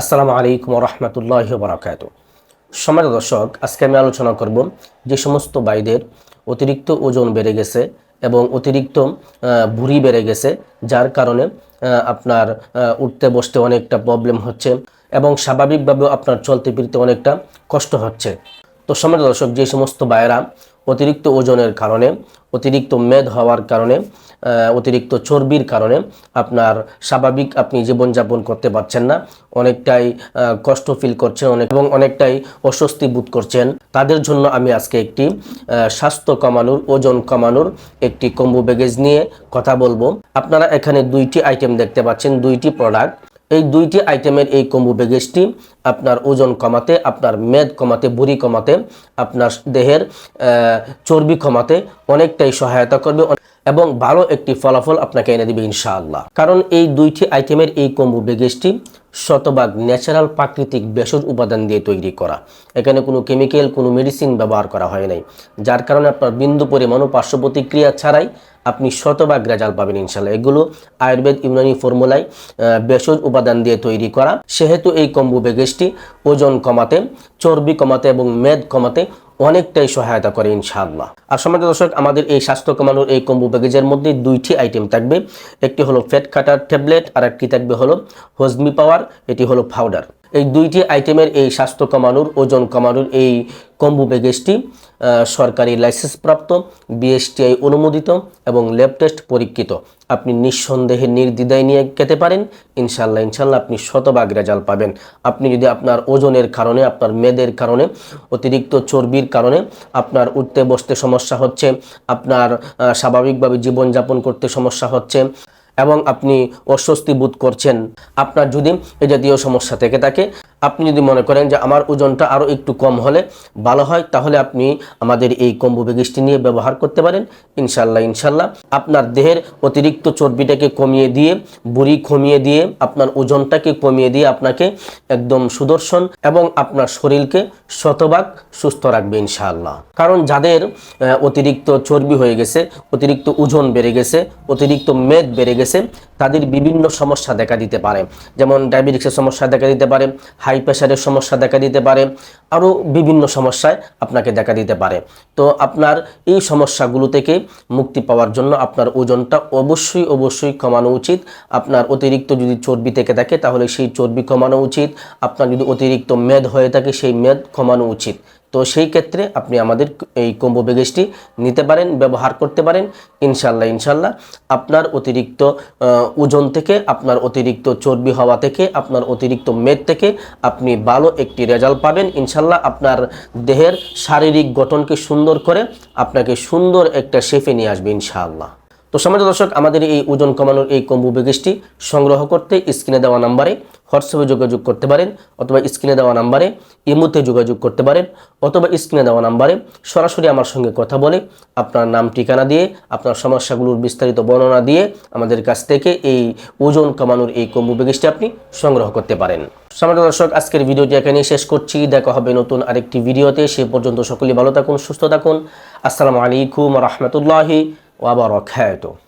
আসসালামু আলাইকুম রহমতুল্লাহ বরাকাত সমাজ দর্শক, আজকে আমি আলোচনা করব যে সমস্ত বাইদের অতিরিক্ত ওজন বেড়ে গেছে এবং অতিরিক্ত ভুঁড়ি বেড়ে গেছে, যার কারণে আপনার উঠতে বসতে অনেকটা প্রবলেম হচ্ছে এবং স্বাভাবিকভাবেও আপনার চলতে ফিরতে অনেকটা কষ্ট হচ্ছে। তো সমাজ দর্শক, যে সমস্ত বায়েরা অতিরিক্ত ওজনের কারণে, অতিরিক্ত মেদ হওয়ার কারণে অতিরিক্ত চর্বির কারণে আপনার স্বাভাবিক আপনি জীবনযাপন করতে পারছেন না। অনেকটাই কষ্ট ফিল করছেন, অনেক এবং অনেকটাই অস্বস্তি বোধ করছেন। তাদের জন্য আমি আজকে একটি স্বাস্থ্য কমানোর, ওজন কমানোর একটি কম্বো ব্যাগেজ নিয়ে কথা বলব। আপনারা এখানে দুইটি আইটেম দেখতে পাচ্ছেন, দুইটি প্রোডাক্ট এই দুইটি আইটেমের এই কম্বু ব্যাগেজটি আপনার ওজন কমাতে, আপনার মেদ কমাতে, বুড়ি কমাতে, আপনার দেহের চর্বি কমাতে অনেকটাই সহায়তা করবে। এবং ভালো একটি ফলাফল আপনাকে এনে দিবে ইনশাআল্লাহ। কারণ এই দুইটি আইটেমের এই কম্বো ব্যাগেজটি শতভাগ ন্যাচারাল প্রাকৃতিক ভেষজ উপাদান দিয়ে তৈরি করা। এখানে কোনো কেমিক্যাল, কোনো মেডিসিন ব্যবহার করা হয় নাই। যার কারণে আপনার বিন্দু পরিমাণও পার্শ্ব প্রতিক্রিয়া ছাড়াই আপনি শতভাগ রেজাল্ট পাবেন ইনশাল্লাহ এগুলো আয়ুর্বেদ ইউনানি ফর্মুলায় ভেষজ উপাদান দিয়ে তৈরি করা। সেহেতু এই কম্বু ব্যাগেজটি ওজন কমাতে, চর্বি কমাতে এবং মেদ কমাতে অনেকটাই সহায়তা করে ইনশাআল্লাহ। আর সমাজ দর্শক, আমাদের এই স্বাস্থ্য কমানোর এই কম্বু প্যাকেজের মধ্যে দুইটি আইটেম থাকবে। একটি হলো ফ্যাট কাটার ট্যাবলেট আর একটি থাকবে হলো হজমি পাওয়ার এটি হলো পাউডার এই দুইটি আইটেমের এই স্বাস্থ্য কমানোর, ওজন কমানোর এই কম্বু প্যাকেজটি সরকারি লাইসেন্সপ্রাপ্ত বিএসটিআই অনুমোদিত এবং ল্যাব টেস্ট পরীক্ষিত। আপনি নিঃসন্দেহে নির্দ্বিধায় নিয়ে খেতে পারেন। ইনশাল্লাহ ইনশাল্লাহ আপনি শতভাগ রেজাল্ট পাবেন। আপনি যদি আপনার ওজনের কারণে, আপনার মেদের কারণে, অতিরিক্ত চর্বির কারণে আপনার উঠতে বসতে সমস্যা হচ্ছে, আপনার স্বাভাবিকভাবে জীবনযাপন করতে সমস্যা হচ্ছে এবং আপনি অস্বস্তি বোধ করছেন। আপনার যদি এ জাতীয় সমস্যা থেকে থাকে, আপনি যদি মনে করেন যে আমার ওজনটা আরও একটু কম হলে ভালো হয়, তাহলে আপনি আমাদের এই কম্বো ব্যাগেজটি নিয়ে ব্যবহার করতে পারেন। ইনশাল্লাহ ইনশাল্লাহ আপনার দেহের অতিরিক্ত চর্বিটাকে কমিয়ে দিয়ে, বুড়ি কমিয়ে দিয়ে, আপনার ওজনটাকে কমিয়ে দিয়ে আপনাকে একদম সুদর্শন এবং আপনার শরীরকে শতভাগ সুস্থ রাখবে ইনশাআল্লাহ। কারণ যাদের অতিরিক্ত চর্বি হয়ে গেছে, অতিরিক্ত ওজন বেড়ে গেছে, অতিরিক্ত মেদ বেড়ে গেছে তাদের বিভিন্ন সমস্যা দেখা দিতে পারে। যেমন ডায়াবেটিক্সের সমস্যা দেখা দিতে পারে, হাই প্রেশারের সমস্যা দেখা দিতে পারে, আরও বিভিন্ন সমস্যায় আপনাকে দেখা দিতে পারে। তো আপনার এই সমস্যাগুলো থেকে মুক্তি পাওয়ার জন্য আপনার ওজনটা অবশ্যই অবশ্যই কমানো উচিত। আপনার অতিরিক্ত যদি চর্বি থেকে থাকে, তাহলে সেই চর্বি কমানো উচিত। আপনার যদি অতিরিক্ত মেদ হয়ে থাকে, সেই মেদ কমানো উচিত। তো সেই ক্ষেত্রে আপনি আমাদের এই কম্বো ব্যাগেজটি নিতে পারেন, ব্যবহার করতে পারেন। ইনশাল্লাহ ইনশাল্লাহ আপনার অতিরিক্ত ওজন থেকে, আপনার অতিরিক্ত চর্বি হওয়া থেকে, আপনার অতিরিক্ত মেদ থেকে আপনি ভালো একটি রেজাল্ট পাবেন। ইনশাল্লাহ আপনার দেহের শারীরিক গঠনকে সুন্দর করে আপনাকে সুন্দর একটা শেফে নিয়ে আসবে, ইনশাআল্লাহ। তো সমাজ দর্শক, আমাদের এই ওজন কমানোর এই কম্বু ব্যাগেজটি সংগ্রহ করতে স্ক্রিনে দেওয়া নাম্বারে হোয়াটসঅ্যাপে যোগাযোগ করতে পারেন অথবা স্ক্রিনে দেওয়া নাম্বারে ইমুতে যোগাযোগ করতে পারেন অথবা স্ক্রিনে দেওয়া নাম্বারে সরাসরি আমার সঙ্গে কথা বলে আপনার নাম, ঠিকানা দিয়ে, আপনার সমস্যাগুলোর বিস্তারিত বর্ণনা দিয়ে আমাদের কাছ থেকে এই ওজন কমানোর এই কম্বু ব্যাগেজটি আপনি সংগ্রহ করতে পারেন। সমাজ দর্শক, আজকের ভিডিওটি এখানে শেষ করছি। দেখা হবে নতুন আরেকটি ভিডিওতে। সে পর্যন্ত সকলেই ভালো থাকুন, সুস্থ থাকুন। আসসালামু আলাইকুম রহমতুল্লাহি ওয়াবারাকাতুহু